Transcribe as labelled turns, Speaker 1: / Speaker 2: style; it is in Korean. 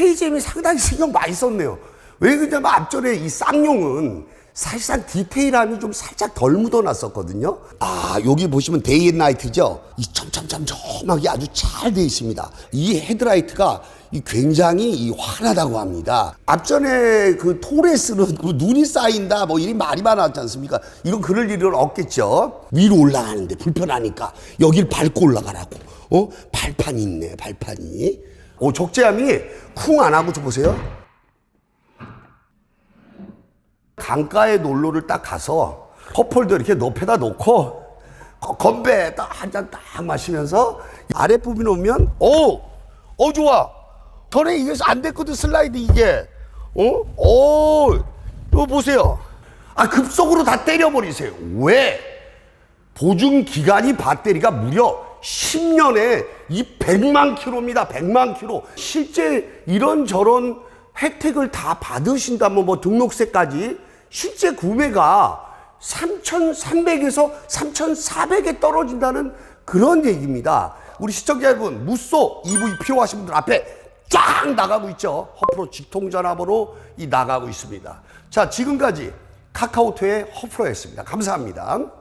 Speaker 1: 페이잼이 상당히 신경 많이 썼네요. 왜 그러냐면 앞전에 이 쌍용은 사실상 디테일함이 좀 살짝 덜 묻어났었거든요. 아, 여기 보시면 데이 앤 나이트죠? 이 점점점점하게 아주 잘돼 있습니다. 이 헤드라이트가 이 굉장히 이 환하다고 합니다. 앞전에 그 토레스는 그 눈이 쌓인다 뭐 이런 말이 많았지 않습니까? 이건 그럴 일은 없겠죠. 위로 올라가는데 불편하니까 여길 밟고 올라가라고. 어? 발판이 있네, 발판이. 오, 적재함이 쿵 안 하고 좀 보세요. 강가에 놀러를 딱 가서 컵홀더 이렇게 높에다 놓고 거- 건배 딱 한 잔 딱 마시면서 아랫부분 오면 오, 어 좋아. 전에 이게 안 됐거든 슬라이드 이게. 어? 오, 이거 보세요. 아 급속으로 다 때려버리세요. 왜? 보증 기간이 배터리가 무려 10년에 이 100만 킬로입니다. 100만 킬로. 실제 이런 저런 혜택을 다 받으신다면 뭐 등록세까지 실제 구매가 3,300에서 3,400에 떨어진다는 그런 얘기입니다. 우리 시청자 여러분, 무쏘 EV 필요하신 분들 앞에 쫙 나가고 있죠. 허프로 직통전화번호 이 나가고 있습니다. 자, 지금까지 카카오톡의 허프로였습니다. 감사합니다.